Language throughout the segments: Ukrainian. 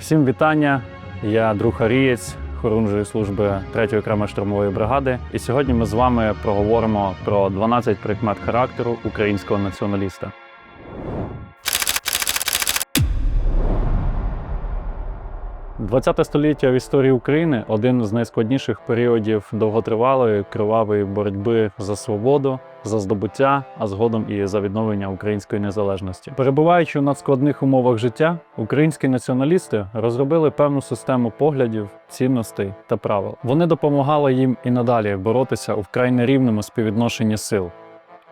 Всім вітання. Я друг Арієць, хорунжої служби 3-ї окремої штурмової бригади. І сьогодні ми з вами проговоримо про 12 прикмет характеру українського націоналіста. ХХ століття в історії України один з найскладніших періодів довготривалої кривавої боротьби за свободу, за здобуття, а згодом і за відновлення української незалежності. Перебуваючи в надскладних умовах життя, українські націоналісти розробили певну систему поглядів, цінностей та правил. Вони допомагали їм і надалі боротися у вкрай нерівному співвідношенні сил.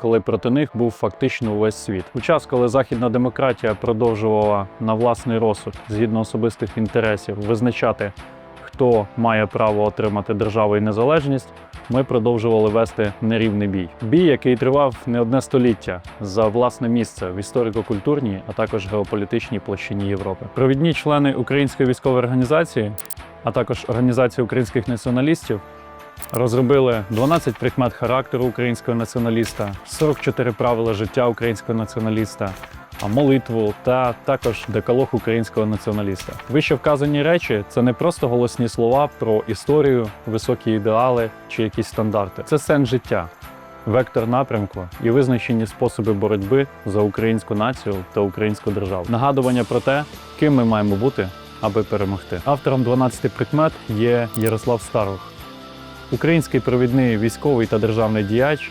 Коли проти них був фактично увесь світ. У час, коли західна демократія продовжувала на власний розсуд, згідно особистих інтересів, визначати, хто має право отримати державу і незалежність, ми продовжували вести нерівний бій. Бій, який тривав не одне століття за власне місце в історико-культурній, а також геополітичній площині Європи. Провідні члени української військової організації, а також організації українських націоналістів. Розробили 12 прикмет характеру українського націоналіста, 44 правила життя українського націоналіста, молитву та також декалог українського націоналіста. Вище вказані речі це не просто голосні слова про історію, високі ідеали чи якісь стандарти. Це сенс життя, вектор напрямку і визначені способи боротьби за українську націю та українську державу. Нагадування про те, ким ми маємо бути, аби перемогти. Автором 12 прикмет є Ярослав Старух. Український провідний військовий та державний діяч,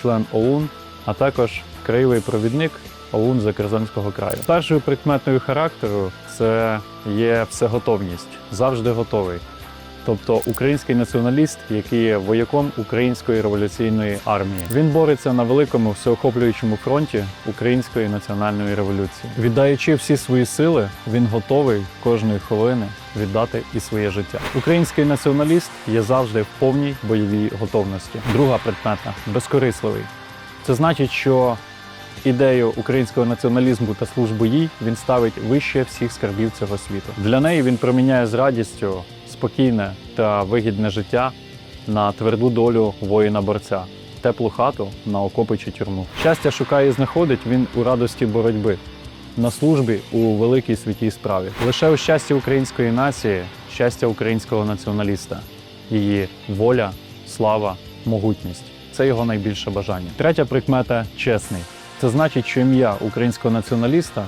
член ОУН, а також краєвий провідник ОУН Закерзонського краю. Першою прикметною характеру це є всеготовність, завжди готовий. Тобто український націоналіст, який є вояком української революційної армії. Він бореться на великому всеохоплюючому фронті української національної революції. Віддаючи всі свої сили, він готовий кожної хвилини віддати і своє життя. Український націоналіст є завжди в повній бойовій готовності. Друга предметна безкорисливий. Це значить, що ідею українського націоналізму та службу їй він ставить вище всіх скарбів цього світу. Для неї він проміняє з радістю спокійне та вигідне життя на тверду долю воїна-борця, теплу хату на окопи чи тюрму. Щастя шукає і знаходить він у радості боротьби, на службі у великій святій справі. Лише у щасті української нації, щастя українського націоналіста, її воля, слава, могутність це його найбільше бажання. Третя прикмета чесний. Це значить, що ім'я українського націоналіста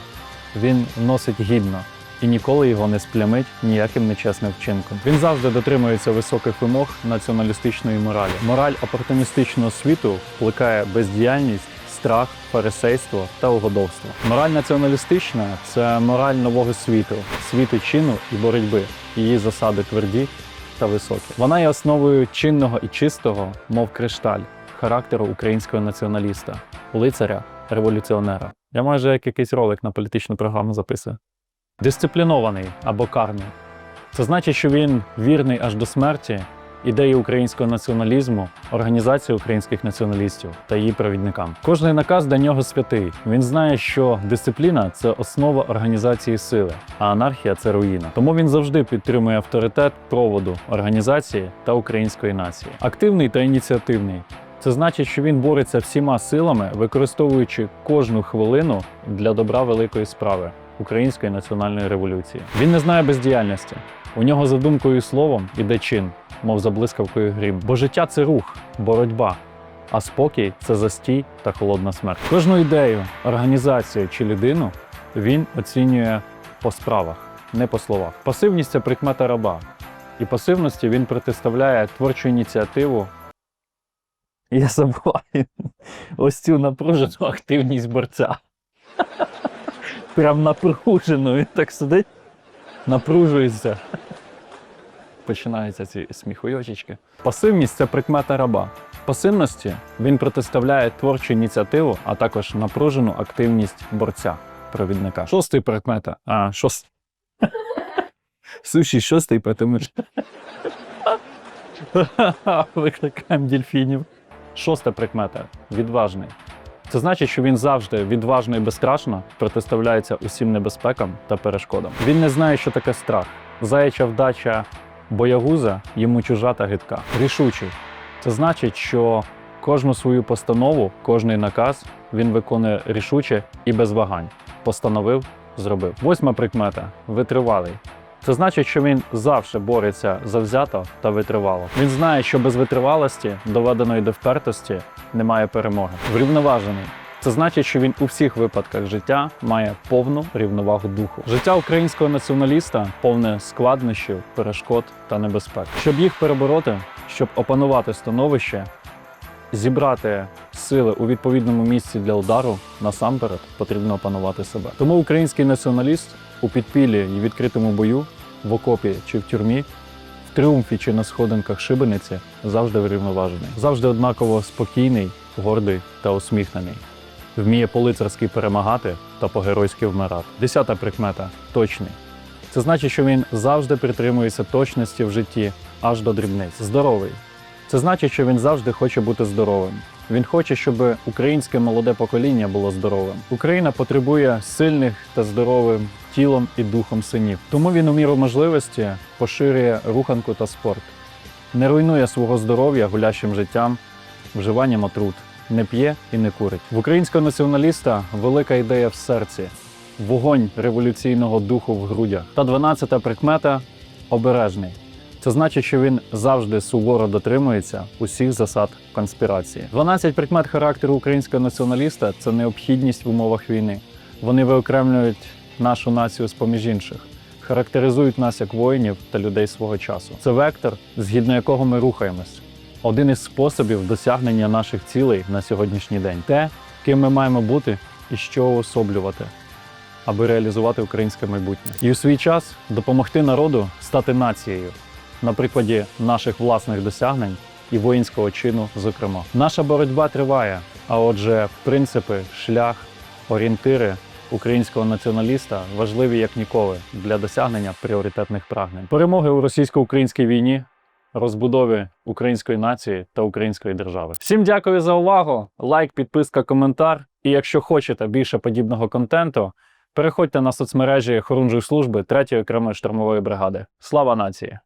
він носить гідно і ніколи його не сплямить ніяким нечесним вчинком. Він завжди дотримується високих вимог націоналістичної моралі. Мораль опортуністичного світу впливає бездіяльність, страх, фарисейство та угодовство. Мораль націоналістична це мораль нового світу, світу чину і боротьби. Її засади тверді та високі. Вона є основою чинного і чистого, мов кришталь, характеру українського націоналіста, лицаря, революціонера. Я майже як якийсь ролик на політичну програму записую. Дисциплінований або карний. Це значить, що він вірний аж до смерті ідеї українського націоналізму, організації українських націоналістів та її провідникам. Кожний наказ для нього святий. Він знає, що дисципліна це основа організації сили, а анархія це руїна. Тому він завжди підтримує авторитет проводу організації та української нації. Активний та ініціативний. Це значить, що він бореться всіма силами, використовуючи кожну хвилину для добра великої справи української національної революції. Він не знає бездіяльності. У нього за думкою і словом іде чин, мов за блискавкою грім. Бо життя це рух, боротьба, а спокій це застій та холодна смерть. Кожну ідею, організацію чи людину він оцінює по справах, не по словах. Пасивність це прикмета раба. І пасивності він протиставляє творчу ініціативу. Я забуваю ось цю напружену активність борця. Прям напружено, він так сидить, напружується. Починаються ці сміхуйочечки. Пасивність це прикмета раба. Пасивності він протиставляє творчу ініціативу, а також напружену активність борця, провідника. Шостий прикмета. А, шост... Суші шостий, тому що. Викликаємо дельфінів. Шоста прикмета відважний. Це значить, що він завжди відважно і безстрашно протиставляється усім небезпекам та перешкодам. Він не знає, що таке страх. Заяча вдача боягуза йому чужа та гидка. Рішучий. Це значить, що кожну свою постанову, кожний наказ він виконує рішуче і без вагань. Постановив, зробив. Восьма прикмета витривалий. Це значить, що він завжди бореться завзято та витривало. Він знає, що без витривалості, доведеної до впертості, немає перемоги. Врівноважений. Це значить, що він у всіх випадках життя має повну рівновагу духу. Життя українського націоналіста повне складнощів, перешкод та небезпек. Щоб їх перебороти, щоб опанувати становище, зібрати сили у відповідному місці для удару, насамперед потрібно опанувати себе. Тому український націоналіст у підпіллі і відкритому бою, в окопі чи в тюрмі, в тріумфі чи на сходинках шибениці завжди врівноважений, завжди однаково спокійний, гордий та усміхнений. Вміє по-лицарськи перемагати та по-геройськи вмирати. Десята прикмета точний. Це значить, що він завжди притримується точності в житті аж до дрібниць. Здоровий. Це значить, що він завжди хоче бути здоровим. Він хоче, щоб українське молоде покоління було здоровим. Україна потребує сильних та здоровим тілом і духом синів. Тому він у міру можливості поширює руханку та спорт, не руйнує свого здоров'я гулящим життям, вживанням отрут, не п'є і не курить. В українського націоналіста велика ідея в серці, вогонь революційного духу в грудях. Та дванадцята прикмета обережний. Це значить, що він завжди суворо дотримується усіх засад конспірації. 12 прикмет характеру українського націоналіста це необхідність в умовах війни. Вони виокремлюють нашу націю з поміж інших, характеризують нас як воїнів та людей свого часу. Це вектор, згідно якого ми рухаємось. Один із способів досягнення наших цілей на сьогоднішній день те, ким ми маємо бути і що уособлювати аби реалізувати українське майбутнє. І у свій час допомогти народу стати нацією на прикладі наших власних досягнень і воїнського чину, зокрема. Наша боротьба триває, а отже, принципи, шлях, орієнтири українського націоналіста важливі як ніколи для досягнення пріоритетних прагнень. Перемоги у російсько-українській війні. Розбудові української нації та української держави. Всім дякую за увагу. Лайк, підписка, коментар. І якщо хочете більше подібного контенту, переходьте на соцмережі Хорунжої служби 3-ї окремої штурмової бригади. Слава нації!